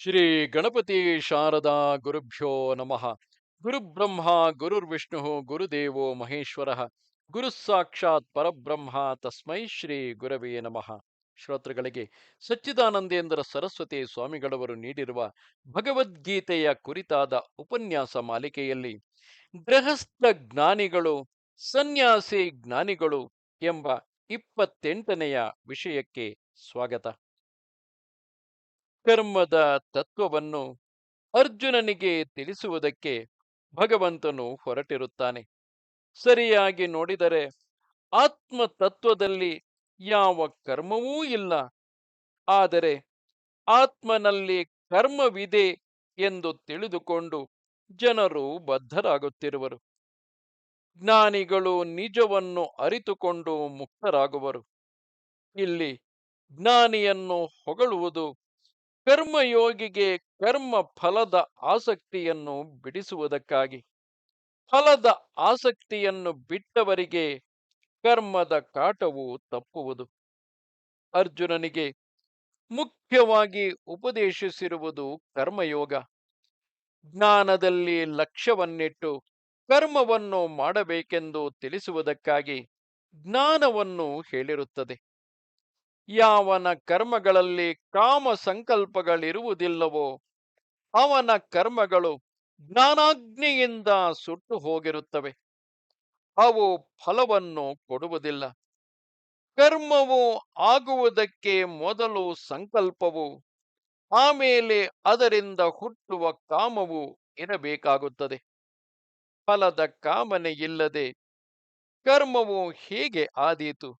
ಶ್ರೀ ಗಣಪತಿ ಶಾರದಾ ಗುರುಭ್ಯೋ ನಮಃ. ಗುರುಬ್ರಹ್ಮ, ಗುರುರ್ವಿಷ್ಣು, ಗುರುದೇವೋ ಮಹೇಶ್ವರ. ಗುರು ಸಾಕ್ಷಾತ್ ಪರಬ್ರಹ್ಮ, ತಸ್ಮೈ ಶ್ರೀ ಗುರವೇ ನಮಃ. ಶ್ರೋತೃಗಳಿಗೆ, ಸಚ್ಚಿದಾನಂದೇಂದ್ರ ಸರಸ್ವತಿ ಸ್ವಾಮಿಗಳವರು ನೀಡಿರುವ ಭಗವದ್ಗೀತೆಯ ಕುರಿತಾದ ಉಪನ್ಯಾಸ ಮಾಲಿಕೆಯಲ್ಲಿ ಗೃಹಸ್ಥ ಜ್ಞಾನಿಗಳು, ಸನ್ಯಾಸಿ ಜ್ಞಾನಿಗಳು ಎಂಬ ಇಪ್ಪತ್ತೆಂಟನೆಯ ವಿಷಯಕ್ಕೆ ಸ್ವಾಗತ. ಕರ್ಮದ ತತ್ವವನ್ನು ಅರ್ಜುನನಿಗೆ ತಿಳಿಸುವುದಕ್ಕೆ ಭಗವಂತನು ಹೊರಟಿರುತ್ತಾನೆ. ಸರಿಯಾಗಿ ನೋಡಿದರೆ ಆತ್ಮ ತತ್ವದಲ್ಲಿ ಯಾವ ಕರ್ಮವೂ ಇಲ್ಲ. ಆದರೆ ಆತ್ಮನಲ್ಲಿ ಕರ್ಮವಿದೆ ಎಂದು ತಿಳಿದುಕೊಂಡು ಜನರು ಬದ್ಧರಾಗುತ್ತಿರುವರು. ಜ್ಞಾನಿಗಳು ನಿಜವನ್ನು ಅರಿತುಕೊಂಡು ಮುಕ್ತರಾಗುವರು. ಇಲ್ಲಿ ಜ್ಞಾನಿಯನ್ನು ಹೊಗಳುವುದು ಕರ್ಮಯೋಗಿಗೆ ಕರ್ಮ ಫಲದ ಆಸಕ್ತಿಯನ್ನು ಬಿಡಿಸುವುದಕ್ಕಾಗಿ. ಫಲದ ಆಸಕ್ತಿಯನ್ನು ಬಿಟ್ಟವರಿಗೆ ಕರ್ಮದ ಕಾಟವು ತಪ್ಪುವುದು. ಅರ್ಜುನನಿಗೆ ಮುಖ್ಯವಾಗಿ ಉಪದೇಶಿಸಿರುವುದು ಕರ್ಮಯೋಗ. ಜ್ಞಾನದಲ್ಲಿ ಲಕ್ಷ್ಯವನ್ನಿಟ್ಟು ಕರ್ಮವನ್ನು ಮಾಡಬೇಕೆಂದು ತಿಳಿಸುವುದಕ್ಕಾಗಿ ಜ್ಞಾನವನ್ನು ಹೇಳಿರುತ್ತದೆ. ಯಾವನ ಕರ್ಮಗಳಲ್ಲಿ ಕಾಮ ಸಂಕಲ್ಪಗಳಿರುವುದಿಲ್ಲವೋ ಅವನ ಕರ್ಮಗಳು ಜ್ಞಾನಾಗ್ನಿಯಿಂದ ಸುಟ್ಟು ಹೋಗಿರುತ್ತವೆ. ಅವು ಫಲವನ್ನು ಕೊಡುವುದಿಲ್ಲ. ಕರ್ಮವು ಆಗುವುದಕ್ಕೆ ಮೊದಲು ಸಂಕಲ್ಪವು, ಆಮೇಲೆ ಅದರಿಂದ ಹುಟ್ಟುವ ಕಾಮವು ಇರಬೇಕಾಗುತ್ತದೆ. ಫಲದ ಕಾಮನೆ ಇಲ್ಲದೆ ಕರ್ಮವು ಹೇಗೆ ಆದೀತು?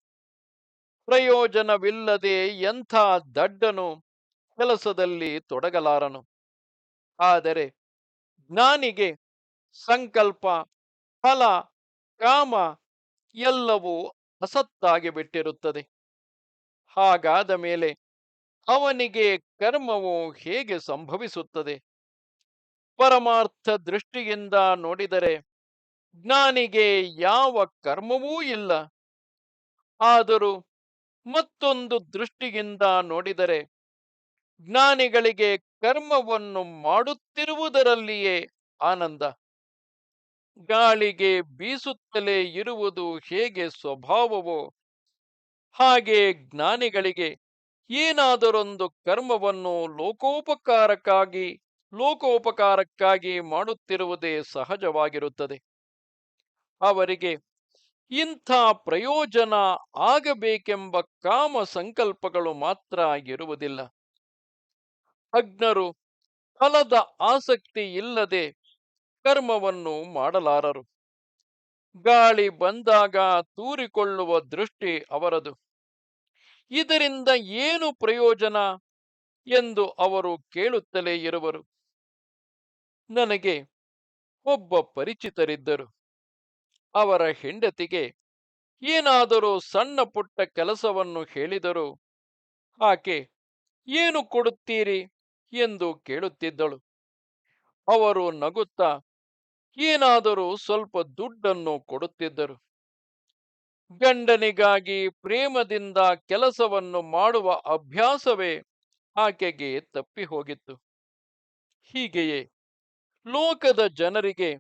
ಪ್ರಯೋಜನವಿಲ್ಲದೆ ಎಂಥ ದಡ್ಡನು ಕೆಲಸದಲ್ಲಿ ತೊಡಗಲಾರನು? ಆದರೆ ಜ್ಞಾನಿಗೆ ಸಂಕಲ್ಪ, ಫಲ, ಕಾಮ ಎಲ್ಲವೂ ಅಸತ್ತಾಗಿ ಬಿಟ್ಟಿರುತ್ತದೆ. ಹಾಗಾದ ಮೇಲೆ ಅವನಿಗೆ ಕರ್ಮವು ಹೇಗೆ ಸಂಭವಿಸುತ್ತದೆ? ಪರಮಾರ್ಥ ದೃಷ್ಟಿಯಿಂದ ನೋಡಿದರೆ ಜ್ಞಾನಿಗೆ ಯಾವ ಕರ್ಮವೂ ಇಲ್ಲ. ಆದರೂ ಮತ್ತೊಂದು ದೃಷ್ಟಿಯಿಂದ ನೋಡಿದರೆ ಜ್ಞಾನಿಗಳಿಗೆ ಕರ್ಮವನ್ನು ಮಾಡುತ್ತಿರುವುದರಲ್ಲಿಯೇ ಆನಂದ. ಗಾಳಿಗೆ ಬೀಸುತ್ತಲೇ ಇರುವುದು ಹೇಗೆ ಸ್ವಭಾವವೋ ಹಾಗೆ ಜ್ಞಾನಿಗಳಿಗೆ ಏನಾದರೊಂದು ಕರ್ಮವನ್ನು ಲೋಕೋಪಕಾರಕ್ಕಾಗಿ ಲೋಕೋಪಕಾರಕ್ಕಾಗಿ ಮಾಡುತ್ತಿರುವುದೇ ಸಹಜವಾಗಿರುತ್ತದೆ. ಅವರಿಗೆ ಇಂಥ ಪ್ರಯೋಜನ ಆಗಬೇಕೆಂಬ ಕಾಮ ಸಂಕಲ್ಪಗಳು ಮಾತ್ರ ಇರುವುದಿಲ್ಲ ಅಜ್ಞರು ಫಲದ ಆಸಕ್ತಿ ಇಲ್ಲದೆ ಕರ್ಮವನ್ನು ಮಾಡಲಾರರು. ಗಾಳಿ ಬಂದಾಗ ತೂರಿಕೊಳ್ಳುವ ದೃಷ್ಟಿ ಅವರದು. ಇದರಿಂದ ಏನು ಪ್ರಯೋಜನ? ಎಂದು ಅವರು ಕೇಳುತ್ತಲೇ ಇರುವರು. ನನಗೆ ಒಬ್ಬ ಪರಿಚಿತರಿದ್ದರು. ಅವರ ಹೆಂಡತಿಗೆ ಏನಾದರೂ ಸಣ್ಣ ಪುಟ್ಟ ಕೆಲಸವನ್ನು ಹೇಳಿದರು, ಆಕೆ ಏನು ಕೊಡುತ್ತೀರಿ? ಎಂದು ಕೇಳುತ್ತಿದ್ದಳು. ಅವರು ನಗುತ್ತಾ ಏನಾದರೂ ಸ್ವಲ್ಪ ದುಡ್ಡನ್ನು ಕೊಡುತ್ತಿದ್ದರು. ಗಂಡನಿಗಾಗಿ ಪ್ರೇಮದಿಂದ ಕೆಲಸವನ್ನು ಮಾಡುವ ಅಭ್ಯಾಸವೇ ಆಕೆಗೆ ತಪ್ಪಿ ಹೋಗಿತ್ತು ಹೀಗೆಯೇ ಲೋಕದ ಜನರಿಗೆ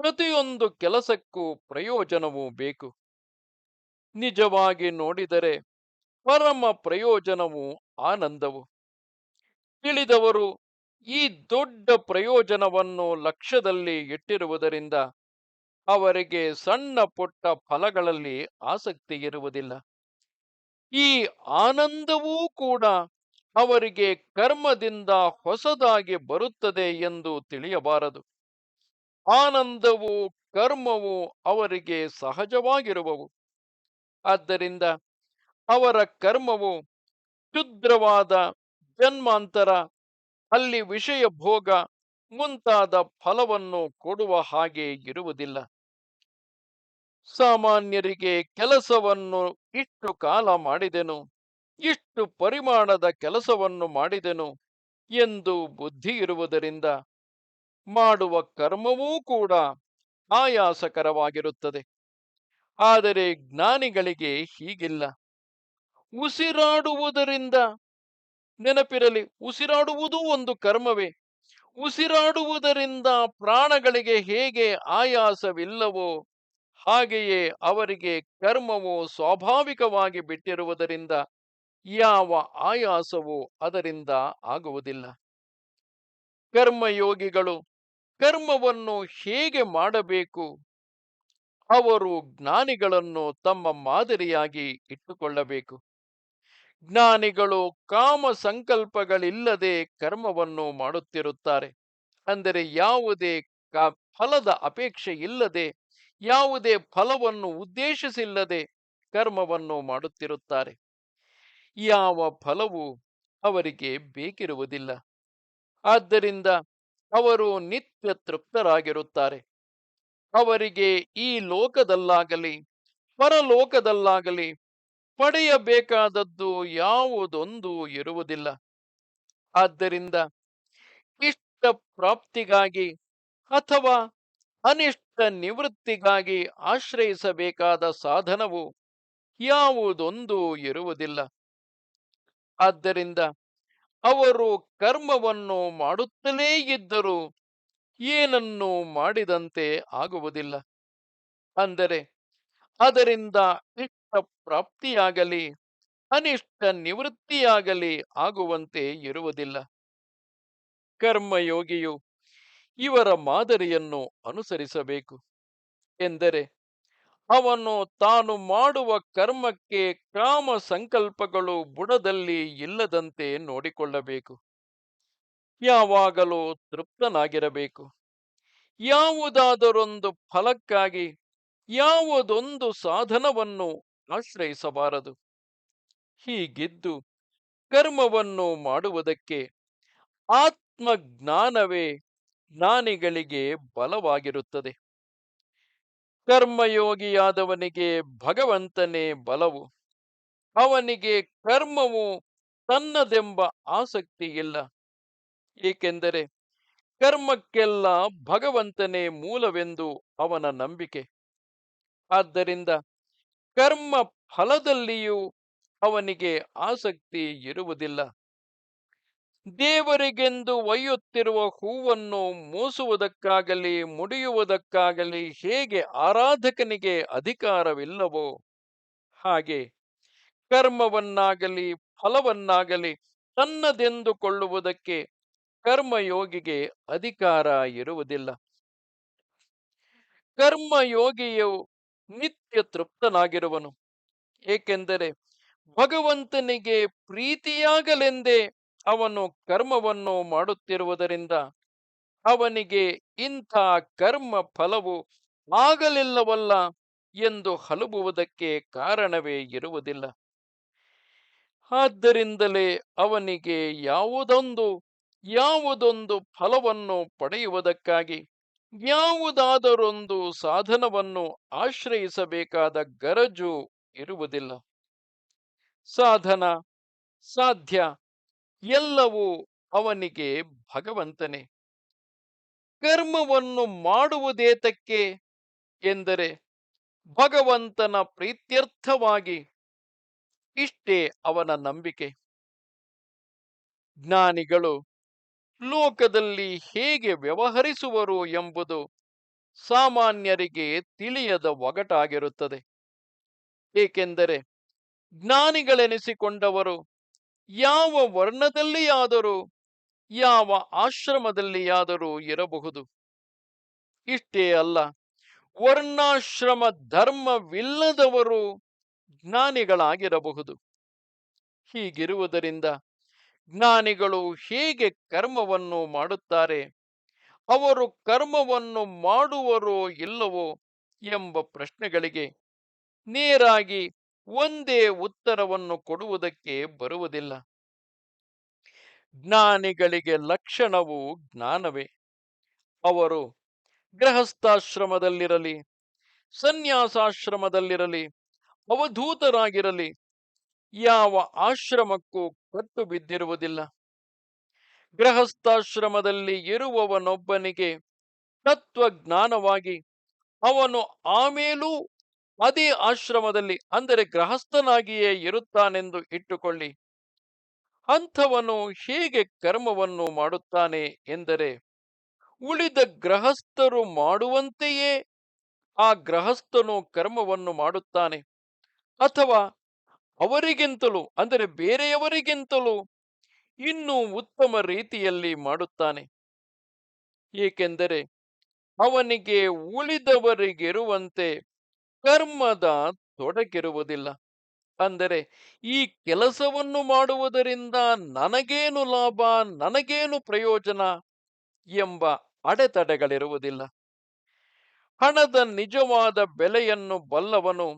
ಪ್ರತಿಯೊಂದು ಕೆಲಸಕ್ಕೂ ಪ್ರಯೋಜನವೂ ಬೇಕು. ನಿಜವಾಗಿ ನೋಡಿದರೆ ಪರಮ ಪ್ರಯೋಜನವು ಆನಂದವು. ತಿಳಿದವರು ಈ ದೊಡ್ಡ ಪ್ರಯೋಜನವನ್ನು ಲಕ್ಷ್ಯದಲ್ಲಿ ಇಟ್ಟಿರುವುದರಿಂದ ಅವರಿಗೆ ಸಣ್ಣ ಪುಟ್ಟ ಫಲಗಳಲ್ಲಿ ಆಸಕ್ತಿ ಇರುವುದಿಲ್ಲ. ಈ ಆನಂದವೂ ಕೂಡ ಅವರಿಗೆ ಕರ್ಮದಿಂದ ಹೊಸದಾಗಿ ಬರುತ್ತದೆ ಎಂದು ತಿಳಿಯಬಾರದು. ಆನಂದವು, ಕರ್ಮವು ಅವರಿಗೆ ಸಹಜವಾಗಿರುವವು. ಆದ್ದರಿಂದ ಅವರ ಕರ್ಮವು ಕ್ಷುದ್ರವಾದ ಜನ್ಮಾಂತರ, ಅಲ್ಲಿ ವಿಷಯ ಭೋಗ ಮುಂತಾದ ಫಲವನ್ನು ಕೊಡುವ ಹಾಗೆ ಇರುವುದಿಲ್ಲ. ಸಾಮಾನ್ಯರಿಗೆ ಕೆಲಸವನ್ನು ಇಷ್ಟು ಕಾಲ ಮಾಡಿದೆನು, ಇಷ್ಟು ಪರಿಮಾಣದ ಕೆಲಸವನ್ನು ಮಾಡಿದೆನು ಎಂದು ಬುದ್ಧಿ ಇರುವುದರಿಂದ ಮಾಡುವ ಕರ್ಮವೂ ಕೂಡ ಆಯಾಸಕರವಾಗಿರುತ್ತದೆ. ಆದರೆ ಜ್ಞಾನಿಗಳಿಗೆ ಹೀಗಿಲ್ಲ. ಉಸಿರಾಡುವುದರಿಂದ ನೆನಪಿರಲಿ, ಉಸಿರಾಡುವುದೂ ಒಂದು ಕರ್ಮವೇ. ಉಸಿರಾಡುವುದರಿಂದ ಪ್ರಾಣಗಳಿಗೆ ಹೇಗೆ ಆಯಾಸವಿಲ್ಲವೋ ಹಾಗೆಯೇ ಅವರಿಗೆ ಕರ್ಮವು ಸ್ವಾಭಾವಿಕವಾಗಿ ಬಿಟ್ಟಿರುವುದರಿಂದ ಯಾವ ಆಯಾಸವೂ ಅದರಿಂದ ಆಗುವುದಿಲ್ಲ. ಕರ್ಮಯೋಗಿಗಳು ಕರ್ಮವನ್ನು ಹೇಗೆ ಮಾಡಬೇಕು? ಅವರು ಜ್ಞಾನಿಗಳನ್ನು ತಮ್ಮ ಮಾದರಿಯಾಗಿ ಇಟ್ಟುಕೊಳ್ಳಬೇಕು. ಜ್ಞಾನಿಗಳು ಕಾಮ ಸಂಕಲ್ಪಗಳಿಲ್ಲದೆ ಕರ್ಮವನ್ನು ಮಾಡುತ್ತಿರುತ್ತಾರೆ. ಅಂದರೆ ಯಾವುದೇ ಫಲದ ಅಪೇಕ್ಷೆ ಇಲ್ಲದೆ, ಯಾವುದೇ ಫಲವನ್ನು ಉದ್ದೇಶಿಸಿಲ್ಲದೆ ಕರ್ಮವನ್ನು ಮಾಡುತ್ತಿರುತ್ತಾರೆ. ಯಾವ ಫಲವು ಅವರಿಗೆ ಬೇಕಿರುವುದಿಲ್ಲ. ಆದ್ದರಿಂದ ಅವರು ನಿತ್ಯ ತೃಪ್ತರಾಗಿರುತ್ತಾರೆ. ಅವರಿಗೆ ಈ ಲೋಕದಲ್ಲಾಗಲಿ, ಪರಲೋಕದಲ್ಲಾಗಲಿ ಪಡೆಯಬೇಕಾದದ್ದು ಯಾವುದೊಂದು ಇರುವುದಿಲ್ಲ. ಆದ್ದರಿಂದ ಇಷ್ಟ ಪ್ರಾಪ್ತಿಗಾಗಿ ಅಥವಾ ಅನಿಷ್ಟ ನಿವೃತ್ತಿಗಾಗಿ ಆಶ್ರಯಿಸಬೇಕಾದ ಸಾಧನವು ಯಾವುದೊಂದು ಇರುವುದಿಲ್ಲ. ಆದ್ದರಿಂದ ಅವರು ಕರ್ಮವನ್ನು ಮಾಡುತ್ತಲೇ ಇದ್ದರೂ. ಏನನ್ನು ಮಾಡಿದಂತೆ ಆಗುವುದಿಲ್ಲ. ಅಂದರೆ, ಅದರಿಂದ ಇಷ್ಟ ಪ್ರಾಪ್ತಿಯಾಗಲಿ, ಅನಿಷ್ಟ ನಿವೃತ್ತಿಯಾಗಲಿ ಆಗುವಂತೆ ಇರುವುದಿಲ್ಲ. ಕರ್ಮಯೋಗಿಯು ಇವರ ಮಾದರಿಯನ್ನು ಅನುಸರಿಸಬೇಕು. ಎಂದರೆ ಅವನು ತಾನು ಮಾಡುವ ಕರ್ಮಕ್ಕೆ ಕಾಮ ಸಂಕಲ್ಪಗಳು ಬುಡದಲ್ಲಿ ಇಲ್ಲದಂತೆ ನೋಡಿಕೊಳ್ಳಬೇಕು. ಯಾವಾಗಲೂ ತೃಪ್ತನಾಗಿರಬೇಕು. ಯಾವುದಾದರೊಂದು ಫಲಕ್ಕಾಗಿ ಯಾವುದೊಂದು ಸಾಧನವನ್ನು ಆಶ್ರಯಿಸಬಾರದು. ಹೀಗಿದ್ದು ಕರ್ಮವನ್ನು ಮಾಡುವುದಕ್ಕೆ ಆತ್ಮಜ್ಞಾನವೇ ಜ್ಞಾನಿಗಳಿಗೆ ಬಲವಾಗಿರುತ್ತದೆ. ಕರ್ಮಯೋಗಿಯಾದವನಿಗೆ ಭಗವಂತನೇ ಬಲವು. ಅವನಿಗೆ ಕರ್ಮವು ತನ್ನದೆಂಬ ಆಸಕ್ತಿ ಇಲ್ಲ. ಏಕೆಂದರೆ ಕರ್ಮಕ್ಕೆಲ್ಲ ಭಗವಂತನೇ ಮೂಲವೆಂದು ಅವನ ನಂಬಿಕೆ. ಆದ್ದರಿಂದ ಕರ್ಮ ಫಲದಲ್ಲಿಯೂ ಅವನಿಗೆ ಆಸಕ್ತಿ ಇರುವುದಿಲ್ಲ. ದೇವರಿಗೆಂದು ಒಯ್ಯುತ್ತಿರುವ ಹೂವನ್ನು ಮೂಸುವುದಕ್ಕಾಗಲಿ, ಮುಡಿಯುವುದಕ್ಕಾಗಲಿ ಹೇಗೆ ಆರಾಧಕನಿಗೆ ಅಧಿಕಾರವಿಲ್ಲವೋ ಹಾಗೆ ಕರ್ಮವನ್ನಾಗಲಿ, ಫಲವನ್ನಾಗಲಿ ತನ್ನದೆಂದುಕೊಳ್ಳುವುದಕ್ಕೆ ಕರ್ಮಯೋಗಿಗೆ ಅಧಿಕಾರ ಇರುವುದಿಲ್ಲ. ಕರ್ಮಯೋಗಿಯು ನಿತ್ಯ ತೃಪ್ತನಾಗಿರುವನು. ಏಕೆಂದರೆ ಭಗವಂತನಿಗೆ ಪ್ರೀತಿಯಾಗಲೆಂದೇ ಅವನು ಕರ್ಮವನ್ನು ಮಾಡುತ್ತಿರುವುದರಿಂದ ಅವನಿಗೆ ಇಂಥ ಕರ್ಮ ಫಲವು ಆಗಲಿಲ್ಲವಲ್ಲ ಎಂದು ಹಲುಬುವುದಕ್ಕೆ ಕಾರಣವೇ ಇರುವುದಿಲ್ಲ. ಆದ್ದರಿಂದಲೇ ಅವನಿಗೆ ಯಾವುದೊಂದು ಯಾವುದೊಂದು ಫಲವನ್ನು ಪಡೆಯುವುದಕ್ಕಾಗಿ ಯಾವುದಾದರೊಂದು ಸಾಧನವನ್ನು ಆಶ್ರಯಿಸಬೇಕಾದ ಗರಜು ಇರುವುದಿಲ್ಲ. ಸಾಧನ, ಸಾಧ್ಯ ಎಲ್ಲವೂ ಅವನಿಗೆ ಭಗವಂತನೇ. ಕರ್ಮವನ್ನು ಮಾಡುವುದೇತಕ್ಕೆ ಎಂದರೆ ಭಗವಂತನ ಪ್ರೀತ್ಯರ್ಥವಾಗಿ ಇಷ್ಟೇ ಅವನ ನಂಬಿಕೆ. ಜ್ಞಾನಿಗಳು ಲೋಕದಲ್ಲಿ ಹೇಗೆ ವ್ಯವಹರಿಸುವರು ಎಂಬುದು ಸಾಮಾನ್ಯರಿಗೆ ತಿಳಿಯದ ಒಗಟಾಗಿರುತ್ತದೆ. ಏಕೆಂದರೆ ಜ್ಞಾನಿಗಳೆನಿಸಿಕೊಂಡವರು ಯಾವ ವರ್ಣದಲ್ಲಿಯಾದರೂ, ಯಾವ ಆಶ್ರಮದಲ್ಲಿಯಾದರೂ ಇರಬಹುದು. ಇಷ್ಟೇ ಅಲ್ಲ, ವರ್ಣಾಶ್ರಮ ಧರ್ಮವಿಲ್ಲದವರು ಜ್ಞಾನಿಗಳಾಗಿರಬಹುದು. ಹೀಗಿರುವುದರಿಂದ ಜ್ಞಾನಿಗಳು ಹೇಗೆ ಕರ್ಮವನ್ನು ಮಾಡುತ್ತಾರೆ, ಅವರು ಕರ್ಮವನ್ನು ಮಾಡುವರೋ ಇಲ್ಲವೋ ಎಂಬ ಪ್ರಶ್ನೆಗಳಿಗೆ ನೇರಾಗಿ ಒಂದೇ ಉತ್ತರವನ್ನು ಕೊಡುವುದಕ್ಕೆ ಬರುವುದಿಲ್ಲ. ಜ್ಞಾನಿಗಳಿಗೆ ಲಕ್ಷಣವು ಜ್ಞಾನವೇ. ಅವರು ಗೃಹಸ್ಥಾಶ್ರಮದಲ್ಲಿರಲಿ, ಸನ್ಯಾಸಾಶ್ರಮದಲ್ಲಿರಲಿ, ಅವಧೂತರಾಗಿರಲಿ, ಯಾವ ಆಶ್ರಮಕ್ಕೂ ಕಟ್ಟು ಬಿದ್ದಿರುವುದಿಲ್ಲ. ಗೃಹಸ್ಥಾಶ್ರಮದಲ್ಲಿ ಇರುವವನೊಬ್ಬನಿಗೆ ತತ್ವಜ್ಞಾನವಾಗಿ ಅವನು ಆಮೇಲೂ ಅದೇ ಆಶ್ರಮದಲ್ಲಿ ಅಂದರೆ ಗೃಹಸ್ಥನಾಗಿಯೇ ಇರುತ್ತಾನೆಂದು ಇಟ್ಟುಕೊಳ್ಳಿ. ಅಂಥವನು ಹೇಗೆ ಕರ್ಮವನ್ನು ಮಾಡುತ್ತಾನೆ ಎಂದರೆ, ಉಳಿದ ಗೃಹಸ್ಥರು ಮಾಡುವಂತೆಯೇ ಆ ಗೃಹಸ್ಥನು ಕರ್ಮವನ್ನು ಮಾಡುತ್ತಾನೆ. ಅಥವಾ ಅವರಿಗಿಂತಲೂ ಅಂದರೆ ಬೇರೆಯವರಿಗಿಂತಲೂ ಇನ್ನೂ ಉತ್ತಮ ರೀತಿಯಲ್ಲಿ ಮಾಡುತ್ತಾನೆ. ಏಕೆಂದರೆ ಅವನಿಗೆ ಉಳಿದವರಿಗಿರುವಂತೆ ಕರ್ಮದ ತೊಡಗಿರುವುದಿಲ್ಲ. ಅಂದರೆ ಈ ಕೆಲಸವನ್ನು ಮಾಡುವುದರಿಂದ ನನಗೇನು ಲಾಭ, ನನಗೇನು ಪ್ರಯೋಜನ ಎಂಬ ಅಡೆತಡೆಗಳಿರುವುದಿಲ್ಲ. ಹಣದ ನಿಜವಾದ ಬೆಲೆಯನ್ನು ಬಲ್ಲವನು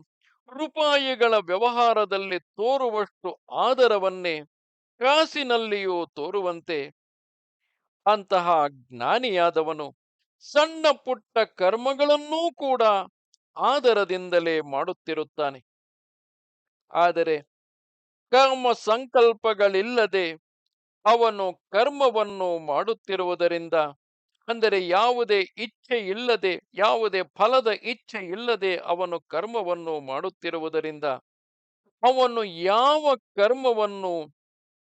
ರೂಪಾಯಿಗಳ ವ್ಯವಹಾರದಲ್ಲಿ ತೋರುವಷ್ಟು ಆದರವನ್ನೇ ಕಾಸಿನಲ್ಲಿಯೂ ತೋರುವಂತೆ ಅಂತಹ ಜ್ಞಾನಿಯಾದವನು ಸಣ್ಣ ಪುಟ್ಟ ಕರ್ಮಗಳನ್ನೂ ಕೂಡ ಆದರದಿಂದಲೇ ಮಾಡುತ್ತಿರುತ್ತಾನೆ. ಆದರೆ ಕರ್ಮ ಸಂಕಲ್ಪಗಳಿಲ್ಲದೆ ಅವನು ಕರ್ಮವನ್ನು ಮಾಡುತ್ತಿರುವುದರಿಂದ, ಅಂದರೆ ಯಾವುದೇ ಇಚ್ಛೆ ಇಲ್ಲದೆ, ಯಾವುದೇ ಫಲದ ಇಚ್ಛೆ ಇಲ್ಲದೆ ಅವನು ಕರ್ಮವನ್ನು ಮಾಡುತ್ತಿರುವುದರಿಂದ ಅವನು ಯಾವ ಕರ್ಮವನ್ನು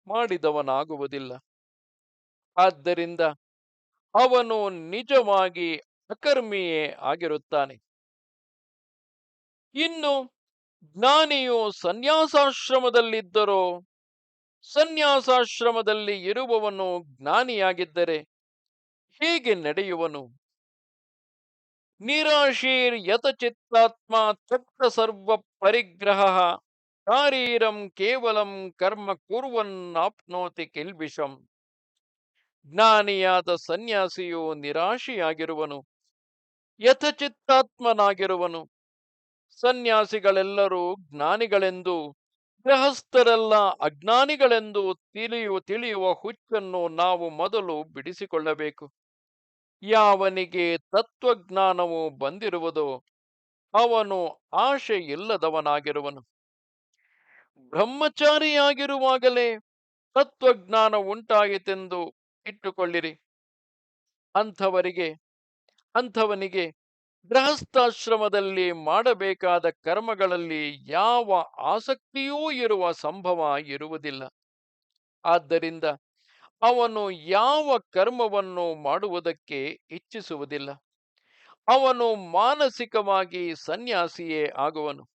ಮಾಡಿದವನಾಗುವುದಿಲ್ಲ. ಆದ್ದರಿಂದ ಅವನು ನಿಜವಾಗಿ ಅಕರ್ಮಿಯೇ ಆಗಿರುತ್ತಾನೆ. ಇನ್ನು ಜ್ಞಾನಿಯು ಸನ್ಯಾಸಾಶ್ರಮದಲ್ಲಿದ್ದರೋ ಸನ್ಯಾಸಾಶ್ರಮದಲ್ಲಿ ಇರುವವನು ಜ್ಞಾನಿಯಾಗಿದ್ದರೆ ಹೇಗೆ ನಡೆಯುವನು. ನಿರಾಶೀರ್ ಯತಚಿತ್ತಾತ್ಮ ಚಕ್ರ ಸರ್ವ ಪರಿಗ್ರಹ ಶಾರೀರಂ ಕೇವಲಂ ಕರ್ಮ ಕುರ್ವನ್ನಾಪ್ನೋತಿ ಕಿಲ್ಬಿಷಂ. ಜ್ಞಾನಿಯಾದ ಸನ್ಯಾಸಿಯು ನಿರಾಶಿಯಾಗಿರುವನು, ಯಥಚಿತ್ತಾತ್ಮನಾಗಿರುವನು. ಸನ್ಯಾಸಿಗಳೆಲ್ಲರೂ ಜ್ಞಾನಿಗಳೆಂದು, ಗೃಹಸ್ಥರೆಲ್ಲ ಅಜ್ಞಾನಿಗಳೆಂದು ತಿಳಿಯು, ತಿಳಿಯುವ ಹುಚ್ಚನ್ನು ನಾವು ಮೊದಲು ಬಿಡಿಸಿಕೊಳ್ಳಬೇಕು. ಯಾವನಿಗೆ ತತ್ವಜ್ಞಾನವು ಬಂದಿರುವುದೋ ಅವನು ಆಶೆ ಇಲ್ಲದವನಾಗಿರುವನು ಬ್ರಹ್ಮಚಾರಿಯಾಗಿರುವಾಗಲೇ ತತ್ವಜ್ಞಾನ ಉಂಟಾಯಿತೆಂದು ಇಟ್ಟುಕೊಳ್ಳಿರಿ. ಅಂಥವರಿಗೆ, ಅಂಥವನಿಗೆ ಗೃಹಸ್ಥಾಶ್ರಮದಲ್ಲಿ ಮಾಡಬೇಕಾದ ಕರ್ಮಗಳಲ್ಲಿ ಯಾವ ಆಸಕ್ತಿಯೂ ಇರುವ ಸಂಭವ ಇರುವುದಿಲ್ಲ. ಆದ್ದರಿಂದ ಅವನು ಯಾವ ಕರ್ಮವನ್ನು ಮಾಡುವುದಕ್ಕೆ ಇಚ್ಛಿಸುವುದಿಲ್ಲ. ಅವನು ಮಾನಸಿಕವಾಗಿ ಸನ್ಯಾಸಿಯೇ ಆಗುವನು.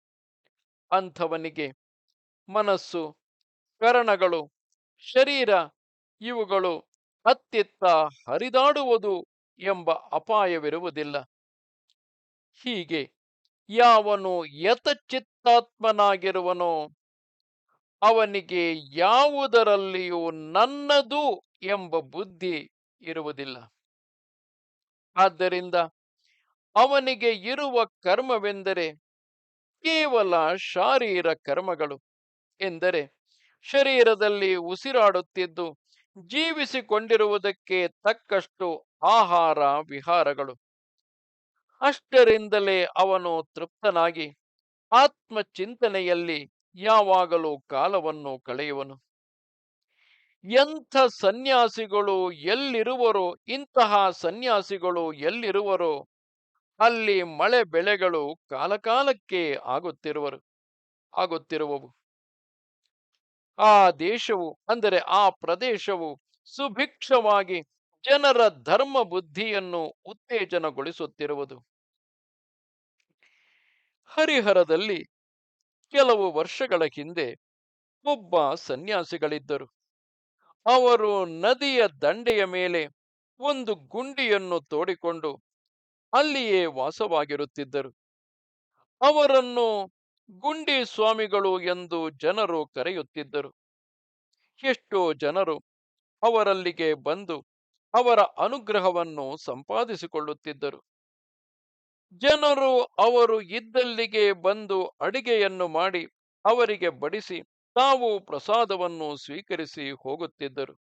ಅಂಥವನಿಗೆ ಮನಸ್ಸು, ಕರಣಗಳು, ಶರೀರ ಇವುಗಳು ಅತ್ತಿತ್ತ ಹರಿದಾಡುವುದು ಎಂಬ ಅಪಾಯವಿರುವುದಿಲ್ಲ. ಹೀಗೆ ಯಾವನು ಯತಚಿತ್ತಾತ್ಮನಾಗಿರುವನೋ ಅವನಿಗೆ ಯಾವುದರಲ್ಲಿಯೂ ನನ್ನದು ಎಂಬ ಬುದ್ಧಿ ಇರುವುದಿಲ್ಲ. ಆದ್ದರಿಂದ ಅವನಿಗೆ ಇರುವ ಕರ್ಮವೆಂದರೆ ಕೇವಲ ಶಾರೀರ ಕರ್ಮಗಳು ಎಂದರೆ ಶರೀರದಲ್ಲಿ ಉಸಿರಾಡುತ್ತಿದ್ದು ಜೀವಿಸಿಕೊಂಡಿರುವುದಕ್ಕೆ ತಕ್ಕಷ್ಟು ಆಹಾರ ವಿಹಾರಗಳು. ಅಷ್ಟರಿಂದಲೇ ಅವನು ತೃಪ್ತನಾಗಿ ಆತ್ಮಚಿಂತನೆಯಲ್ಲಿ ಯಾವಾಗಲೂ ಕಾಲವನ್ನು ಕಳೆಯುವನು. ಎಂಥ ಸನ್ಯಾಸಿಗಳು ಎಲ್ಲಿರುವರೋ, ಇಂತಹ ಸನ್ಯಾಸಿಗಳು ಎಲ್ಲಿರುವರೋ, ಅಲ್ಲಿ ಮಳೆ ಬೆಳೆಗಳು ಕಾಲಕಾಲಕ್ಕೆ ಆಗುತ್ತಿರುವರು, ಆಗುತ್ತಿರುವವು. ಆ ದೇಶವು, ಅಂದರೆ ಆ ಪ್ರದೇಶವು ಸುಭಿಕ್ಷವಾಗಿ ಜನರ ಧರ್ಮ ಬುದ್ಧಿಯನ್ನು ಉತ್ತೇಜನಗೊಳಿಸುತ್ತಿರುವುದು. ಹರಿಹರದಲ್ಲಿ ಕೆಲವು ವರ್ಷಗಳ ಹಿಂದೆ ಒಬ್ಬ ಸನ್ಯಾಸಿಗಳಿದ್ದರು. ಅವರು ನದಿಯ ದಂಡೆಯ ಮೇಲೆ ಒಂದು ಗುಂಡಿಯನ್ನು ತೋಡಿಕೊಂಡು ಅಲ್ಲಿಯೇ ವಾಸವಾಗಿರುತ್ತಿದ್ದರು. ಅವರನ್ನು ಗುಂಡಿ ಸ್ವಾಮಿಗಳು ಎಂದು ಜನರು ಕರೆಯುತ್ತಿದ್ದರು. ಎಷ್ಟೋ ಜನರು ಅವರಲ್ಲಿಗೆ ಬಂದು ಅವರ ಅನುಗ್ರಹವನ್ನು ಸಂಪಾದಿಸಿಕೊಳ್ಳುತ್ತಿದ್ದರು. ಜನರು ಅವರು ಇದ್ದಲ್ಲಿಗೆ ಬಂದು ಅಡಿಗೆಯನ್ನು ಮಾಡಿ ಅವರಿಗೆ ಬಡಿಸಿ ತಾವು ಪ್ರಸಾದವನ್ನು ಸ್ವೀಕರಿಸಿ ಹೋಗುತ್ತಿದ್ದರು.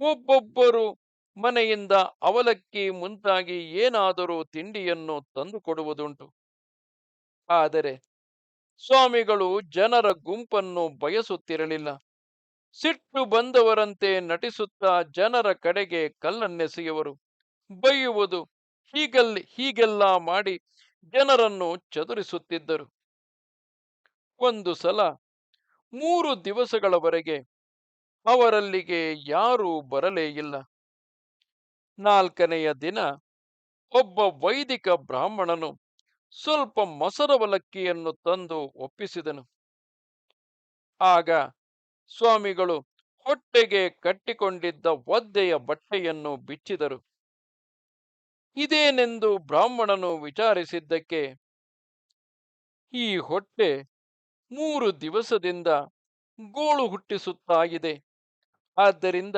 ಒಬ್ಬೊಬ್ಬರು ಮನೆಯಿಂದ ಅವಲಕ್ಕಿ ಮುಂತಾಗಿ ಏನಾದರೂ ತಿಂಡಿಯನ್ನು ತಂದುಕೊಡುವುದುಂಟು. ಆದರೆ ಸ್ವಾಮಿಗಳು ಜನರ ಗುಂಪನ್ನು ಬಯಸುತ್ತಿರಲಿಲ್ಲ. ಸಿಟ್ಟು ಬಂದವರಂತೆ ನಟಿಸುತ್ತಾ ಜನರ ಕಡೆಗೆ ಕಲ್ಲನ್ನೆಸೆಯುವರು. ಬೈಯುವುದು ಹೀಗಲ್ಲಿ, ಹೀಗೆಲ್ಲ ಮಾಡಿ ಜನರನ್ನು ಚದುರಿಸುತ್ತಿದ್ದರು. ಒಂದು ಸಲ ಮೂರು ದಿವಸಗಳವರೆಗೆ ಅವರಲ್ಲಿಗೆ ಯಾರೂ ಬರಲೇ ಇಲ್ಲ. ನಾಲ್ಕನೆಯ ದಿನ ಒಬ್ಬ ವೈದಿಕ ಬ್ರಾಹ್ಮಣನು ಸ್ವಲ್ಪ ಮೊಸರವಲಕ್ಕಿಯನ್ನು ತಂದು ಒಪ್ಪಿಸಿದನು. ಆಗ ಸ್ವಾಮಿಗಳು ಹೊಟ್ಟೆಗೆ ಕಟ್ಟಿಕೊಂಡಿದ್ದ ಒದ್ದೆಯ ಬಟ್ಟೆಯನ್ನು ಬಿಚ್ಚಿದರು. ಇದೇನೆಂದು ಬ್ರಾಹ್ಮಣನು ವಿಚಾರಿಸಿದ್ದಕ್ಕೆ ಈ ಹೊಟ್ಟೆ ಮೂರು ದಿವಸದಿಂದ ಗೋಳು ಹುಟ್ಟಿಸುತ್ತಾಗಿದೆ. ಆದ್ದರಿಂದ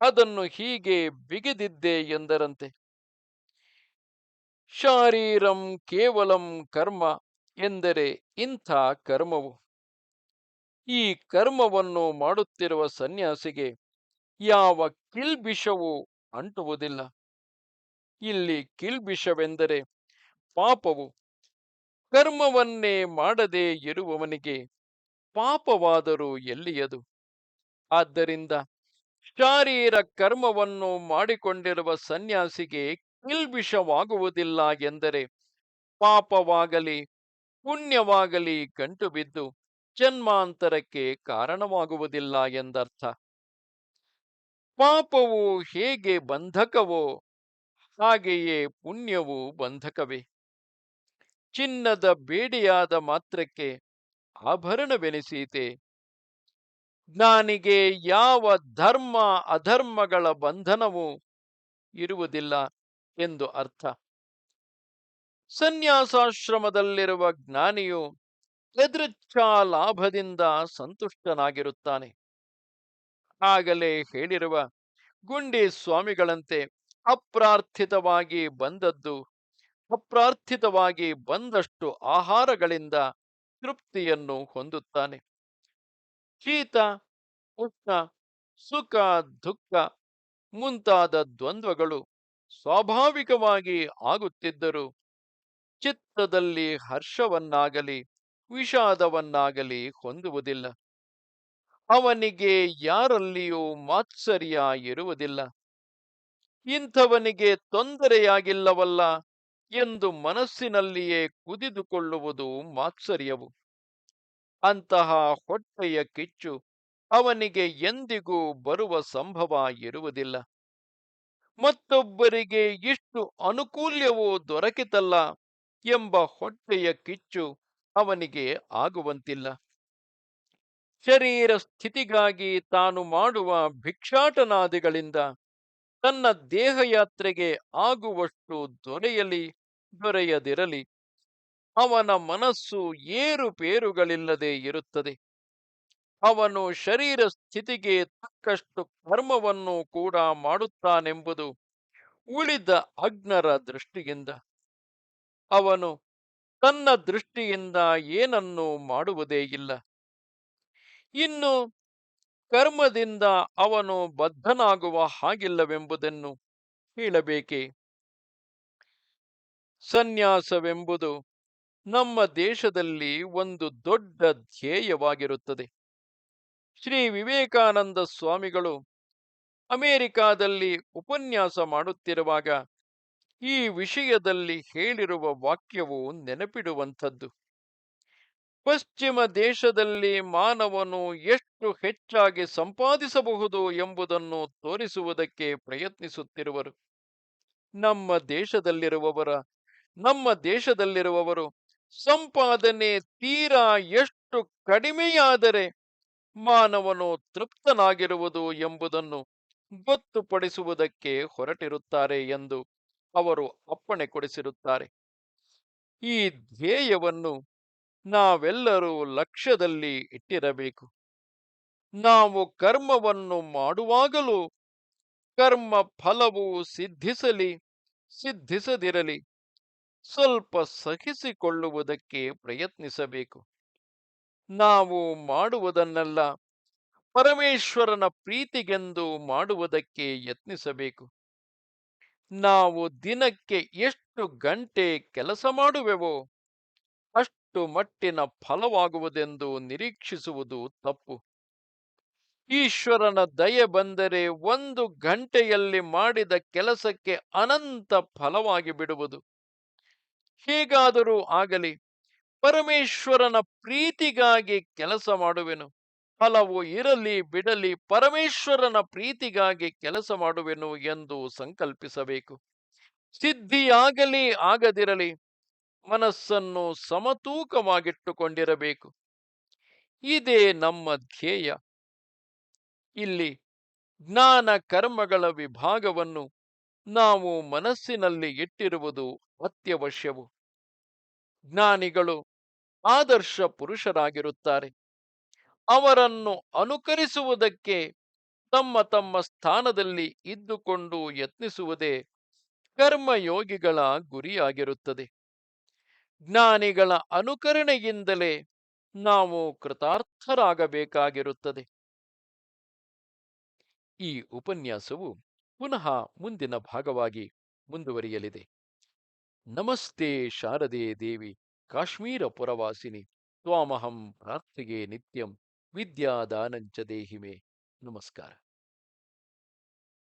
ಅದನ್ನು ಹೀಗೆ ಬಿಗಿದಿದ್ದೆ ಎಂದರಂತೆ. ಶಾರೀರಂ ಕೇವಲಂ ಕರ್ಮ ಎಂದರೆ ಇಂಥ ಕರ್ಮವು. ಈ ಕರ್ಮವನ್ನು ಮಾಡುತ್ತಿರುವ ಸನ್ಯಾಸಿಗೆ ಯಾವ ಕಿಲ್ಬಿಷವೂ ಅಂಟುವುದಿಲ್ಲ. ಇಲ್ಲಿ ಕಿಲ್ಬಿಷವೆಂದರೆ ಪಾಪವು ಕರ್ಮವನ್ನೇ ಮಾಡದೇ ಇರುವವನಿಗೆ ಪಾಪವಾದರೂ ಎಲ್ಲಿಯದು? ಆದ್ದರಿಂದ ಶಾರೀರ ಕರ್ಮವನ್ನು ಮಾಡಿಕೊಂಡಿರುವ ಸನ್ಯಾಸಿಗೆ ಕಿಲ್ಬಿಷವಾಗುವುದಿಲ್ಲ ಎಂದರೆ ಪಾಪವಾಗಲಿ, ಪುಣ್ಯವಾಗಲಿ ಗಂಟು ಬಿದ್ದು ಜನ್ಮಾಂತರಕ್ಕೆ ಕಾರಣವಾಗುವುದಿಲ್ಲ ಎಂದರ್ಥ. ಪಾಪವು ಹೇಗೆ ಬಂಧಕವೋ ಹಾಗೆಯೇ ಪುಣ್ಯವು ಬಂಧಕವೇ. ಚಿನ್ನದ ಬೇಡಿಯಾದ ಮಾತ್ರಕ್ಕೆ ಆಭರಣವೆನಿಸೀತೆ. ಜ್ಞಾನಿಗೆ ಯಾವ ಧರ್ಮ ಅಧರ್ಮಗಳ ಬಂಧನವೂ ಇರುವುದಿಲ್ಲ ಎಂದು ಅರ್ಥ. ಸನ್ಯಾಸಾಶ್ರಮದಲ್ಲಿರುವ ಜ್ಞಾನಿಯು ಎದೃಚ್ಛಾ ಲಾಭದಿಂದ ಸಂತುಷ್ಟನಾಗಿರುತ್ತಾನೆ. ಆಗಲೇ ಹೇಳಿರುವ ಗುಂಡಿ ಸ್ವಾಮಿಗಳಂತೆ ಅಪ್ರಾರ್ಥಿತವಾಗಿ ಬಂದದ್ದು, ಅಪ್ರಾರ್ಥಿತವಾಗಿ ಬಂದಷ್ಟು ಆಹಾರಗಳಿಂದ ತೃಪ್ತಿಯನ್ನು ಹೊಂದುತ್ತಾನೆ. ಶೀತ, ಉಷ್ಣ, ಸುಖ, ದುಃಖ ಮುಂತಾದ ದ್ವಂದ್ವಗಳು ಸ್ವಾಭಾವಿಕವಾಗಿ ಆಗುತ್ತಿದ್ದರೂ ಚಿತ್ತದಲ್ಲಿ ಹರ್ಷವನ್ನಾಗಲಿ, ವಿಷಾದವನ್ನಾಗಲಿ ಹೊಂದುವುದಿಲ್ಲ. ಅವನಿಗೆ ಯಾರಲ್ಲಿಯೂ ಮಾತ್ಸರ್ಯ ಇರುವುದಿಲ್ಲ. ಇಂಥವನಿಗೆ ತೊಂದರೆಯಾಗಿಲ್ಲವಲ್ಲ ಎಂದು ಮನಸ್ಸಿನಲ್ಲಿಯೇ ಕುದಿದುಕೊಳ್ಳುವುದು ಮಾತ್ಸರ್ಯವು. ಅಂತಹ ಹೊಟ್ಟೆಯ ಕಿಚ್ಚು ಅವನಿಗೆ ಎಂದಿಗೂ ಬರುವ ಸಂಭವ ಇರುವುದಿಲ್ಲ. ಮತ್ತೊಬ್ಬರಿಗೆ ಇಷ್ಟು ಅನುಕೂಲ್ಯವೂ ದೊರಕಿತಲ್ಲ ಎಂಬ ಹೊಟ್ಟೆಯ ಕಿಚ್ಚು ಅವನಿಗೆ ಆಗುವಂತಿಲ್ಲ. ಶರೀರ ಸ್ಥಿತಿಗಾಗಿ ತಾನು ಮಾಡುವ ಭಿಕ್ಷಾಟನಾದಿಗಳಿಂದ ತನ್ನ ದೇಹಯಾತ್ರೆಗೆ ಆಗುವಷ್ಟು ದೊರೆಯಲಿ, ದೊರೆಯದಿರಲಿ, ಅವನ ಮನಸ್ಸು ಏರುಪೇರುಗಳಿಲ್ಲದೆ ಇರುತ್ತದೆ. ಅವನು ಶರೀರ ಸ್ಥಿತಿಗೆ ತಕ್ಕಷ್ಟು ಕರ್ಮವನ್ನು ಕೂಡ ಮಾಡುತ್ತಾನೆಂಬುದು ಉಳಿದ ಅಗ್ನರ ದೃಷ್ಟಿಯಿಂದ. ಅವನು ತನ್ನ ದೃಷ್ಟಿಯಿಂದ ಏನನ್ನು ಮಾಡುವುದೇ ಇಲ್ಲ. ಇನ್ನು ಕರ್ಮದಿಂದ ಅವನು ಬದ್ಧನಾಗುವ ಹಾಗಿಲ್ಲವೆಂಬುದನ್ನು ಹೇಳಬೇಕೆ? ಸನ್ಯಾಸವೆಂಬುದು ನಮ್ಮ ದೇಶದಲ್ಲಿ ಒಂದು ದೊಡ್ಡ ಧ್ಯೇಯವಾಗಿರುತ್ತದೆ. ಶ್ರೀ ವಿವೇಕಾನಂದ ಸ್ವಾಮಿಗಳು ಅಮೆರಿಕಾದಲ್ಲಿ ಉಪನ್ಯಾಸ ಮಾಡುತ್ತಿರುವಾಗ ಈ ವಿಷಯದಲ್ಲಿ ಹೇಳಿರುವ ವಾಕ್ಯವು ನೆನಪಿಡುವಂಥದ್ದು. ಪಶ್ಚಿಮ ದೇಶದಲ್ಲಿ ಮಾನವನು ಎಷ್ಟು ಹೆಚ್ಚಾಗಿ ಸಂಪಾದಿಸಬಹುದು ಎಂಬುದನ್ನು ತೋರಿಸುವುದಕ್ಕೆ ಪ್ರಯತ್ನಿಸುತ್ತಿರುವರು. ನಮ್ಮ ದೇಶದಲ್ಲಿರುವವರ, ನಮ್ಮ ದೇಶದಲ್ಲಿರುವವರು ಸಂಪಾದನೆ ತೀರಾ ಎಷ್ಟು ಕಡಿಮೆಯಾದರೆ ಮಾನವನು ತೃಪ್ತನಾಗಿರುವುದು ಎಂಬುದನ್ನು ಗೊತ್ತುಪಡಿಸುವುದಕ್ಕೆ ಹೊರಟಿರುತ್ತಾರೆ ಎಂದು ಅವರು ಅಪ್ಪಣೆ ಕೊಡಿಸಿರುತ್ತಾರೆ. ಈ ಧ್ಯೇಯವನ್ನು ನಾವೆಲ್ಲರೂ ಲಕ್ಷ್ಯದಲ್ಲಿ ಇಟ್ಟಿರಬೇಕು. ನಾವು ಕರ್ಮವನ್ನು ಮಾಡುವಾಗಲೂ ಕರ್ಮ ಫಲವು ಸಿದ್ಧಿಸಲಿ, ಸಿದ್ಧಿಸದಿರಲಿ, ಸ್ವಲ್ಪ ಸಹಿಸಿಕೊಳ್ಳುವುದಕ್ಕೆ ಪ್ರಯತ್ನಿಸಬೇಕು. ನಾವು ಮಾಡುವುದನ್ನೆಲ್ಲ, ಪರಮೇಶ್ವರನ ಪ್ರೀತಿಗೆಂದು ಮಾಡುವುದಕ್ಕೆ ಯತ್ನಿಸಬೇಕು. ನಾವು ದಿನಕ್ಕೆ ಎಷ್ಟು ಗಂಟೆ ಕೆಲಸ ಮಾಡುವೆವೋ ಅಷ್ಟು ಮಟ್ಟಿನ ಫಲವಾಗುವುದೆಂದು ನಿರೀಕ್ಷಿಸುವುದು ತಪ್ಪು. ಈಶ್ವರನ ದಯೆ ಬಂದರೆ ಒಂದು ಗಂಟೆಯಲ್ಲಿ ಮಾಡಿದ ಕೆಲಸಕ್ಕೆ ಅನಂತ ಫಲವಾಗಿ ಬಿಡುವುದು. ಹೇಗಾದರೂ ಆಗಲಿ, ಪರಮೇಶ್ವರನ ಪ್ರೀತಿಗಾಗಿ ಕೆಲಸ ಮಾಡುವೆನು. ಫಲವು ಇರಲಿ ಬಿಡಲಿ ಪರಮೇಶ್ವರನ ಪ್ರೀತಿಗಾಗಿ ಕೆಲಸ ಮಾಡುವೆನು ಎಂದು ಸಂಕಲ್ಪಿಸಬೇಕು. ಸಿದ್ಧಿಯಾಗಲಿ ಆಗದಿರಲಿ ಮನಸ್ಸನ್ನು ಸಮತೂಕವಾಗಿಟ್ಟುಕೊಂಡಿರಬೇಕು. ಇದೇ ನಮ್ಮ ಧ್ಯೇಯ. ಇಲ್ಲಿ ಜ್ಞಾನ ಕರ್ಮಗಳ ವಿಭಾಗವನ್ನು ನಾವು ಮನಸ್ಸಿನಲ್ಲಿ ಇಟ್ಟಿರುವುದು ಅತ್ಯವಶ್ಯವು. ಜ್ಞಾನಿಗಳು ಆದರ್ಶ ಪುರುಷರಾಗಿರುತ್ತಾರೆ. ಅವರನ್ನು ಅನುಕರಿಸುವುದಕ್ಕೆ ತಮ್ಮ ತಮ್ಮ ಸ್ಥಾನದಲ್ಲಿ ಇದ್ದುಕೊಂಡು ಯತ್ನಿಸುವುದೇ ಕರ್ಮಯೋಗಿಗಳ ಗುರಿಯಾಗಿರುತ್ತದೆ. ಜ್ಞಾನಿಗಳ ಅನುಕರಣೆಯಿಂದಲೇ ನಾವು ಕೃತಾರ್ಥರಾಗಬೇಕಾಗಿರುತ್ತದೆ. ಈ ಉಪನ್ಯಾಸವು ಪುನಃ ಮುಂದಿನ ಭಾಗವಾಗಿ ಮುಂದುವರಿಯಲಿದೆ. ನಮಸ್ತೆ ಶಾರದೆ ದೇವಿ, ಕಾಶ್ಮೀರ ಪುರವಾಸಿನಿ, ತ್ವಾಮಹಂ ಪ್ರಾರ್ಥಿಗೆ ನಿತ್ಯಂ ವಿದ್ಯಾದಾನಂಚ ದೇಹಿಮೆ. ನಮಸ್ಕಾರ.